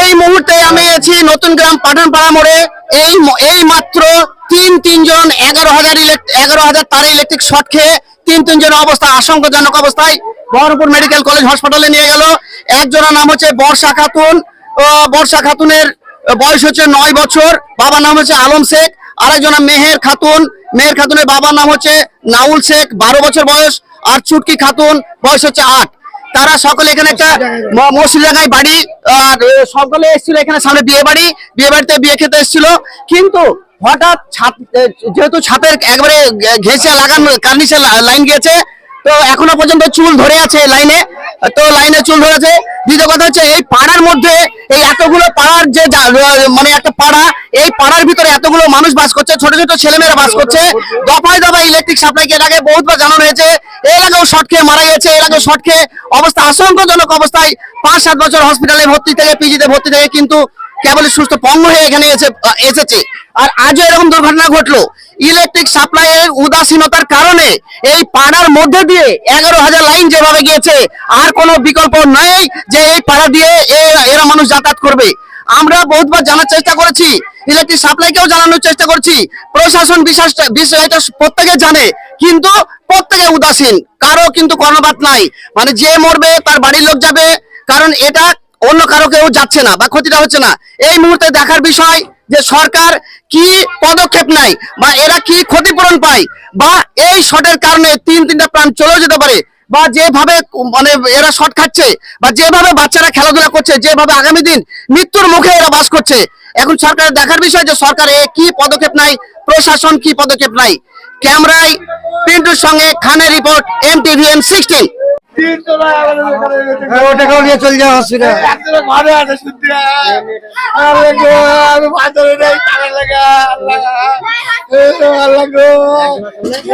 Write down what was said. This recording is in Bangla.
এই মুহূর্তে আমি আছি নতুন গ্রাম পাঠানপাড়া মোড়ে। এই এই মাত্র তিন, তিনজন এগারো হাজার এগারো হাজার তারে ইলেকট্রিক শর্ট খেয়ে তিন তিনজনের অবস্থা আশঙ্কাজনক অবস্থায় বহরমপুর মেডিকেল কলেজ হাসপাতালে নিয়ে গেল। একজনের নাম হচ্ছে বর্ষা খাতুন। বর্ষা খাতুনের বয়স হচ্ছে নয় বছর। বাবার নাম হচ্ছে আলম শেখ। আরেকজনের মেহের খাতুন। মেহের খাতুনের বাবার নাম হচ্ছে নাউল শেখ, বারো বছর বয়স। আর চুটকি খাতুন, বয়স হচ্ছে আট। তারা সকলে এখানে একটা ম- মসজিদাঙ্গায় বাড়ি, আর সকলে এসেছিল এখানে সামনে বিয়ে বাড়ি, বিয়ে বাড়িতে বিয়ে খেতে এসেছিল। কিন্তু হঠাৎ ছাদ যেহেতু ছাদের একবারে ঘেঁষে লাগানো কার্নিশে লাইন গিয়েছে, তো এখনও পর্যন্ত চুল ধরে আছে লাইনে, তো লাইনে চুল ধরে আছে। দ্বিতীয় কথা হচ্ছে, এই পাড়ার মধ্যে এই এতগুলো পাড়ার যে মানে একটা পাড়া, এই পাড়ার ভিতরে এতগুলো মানুষ বাস করছে, ছোট ছোট ছেলেমেয়েরা বাস করছে। দফায় দফায় ইলেকট্রিক সাপ্লাইকে আগে বহুতবার জানানো হয়েছে। এই এলাকাও শর্ট খেয়ে মারা গেছে এই এলাকাও শর্ট খেয়ে অবস্থা আশঙ্কাজনক অবস্থায় পাঁচ, সাত বছর হসপিটালে ভর্তি থেকে পিজিতে ভর্তি থেকে কিন্তু কেবল সুস্থ পঙ্গ হয়ে এখানে এসে এসেছে। আর আজও এরকম দুর্ঘটনা ঘটলো। ইলেকট্রিক সাপ্লাইয়ের উদাসীনতার কারণে এই পাড়ার মধ্যে দিয়ে এগারো হাজার লাইন যেভাবে গিয়েছে, আর কোনো বিকল্প নেই যে এই পাড়া দিয়ে এরা মানুষ যাতায়াত করবে। আমরা বহুতবার জানার চেষ্টা করেছি ইলেকট্রিক সাপ্লাইকেও জানানোর চেষ্টা করছি, প্রশাসন বিশ্বাস, বিষয়টা প্রত্যেকে জানে, কিন্তু প্রত্যেকে উদাসীন, কারও কিন্তু কর্ণপাত নাই মানে যে মরবে তার বাড়ির লোক যাবে, কারণ এটা অন্য কারও কেউ যাচ্ছে না বা ক্ষতিটা হচ্ছে না। এই মুহূর্তে দেখার বিষয় যে সরকার কি পদক্ষেপ নেয় বা এরা কি ক্ষতিপূরণ পায় বা এই শটের কারণে তিন তিনটা প্রাণ চলেও যেতে পারে বা যেভাবে মানে এরা শট খাচ্ছে বা যেভাবে বাচ্চারা খেলাধুলা করছে যেভাবে আগামী দিন মৃত্যুর মুখে এরা বাস করছে। এখন সরকারের দেখার বিষয় যে সরকার কি পদক্ষেপ নাই, প্রশাসন কি পদক্ষেপ নাই। ক্যামেরায় পিন্টুর সঙ্গে খানের রিপোর্ট এম সিক্সটিন। আল্লাহ গো আমি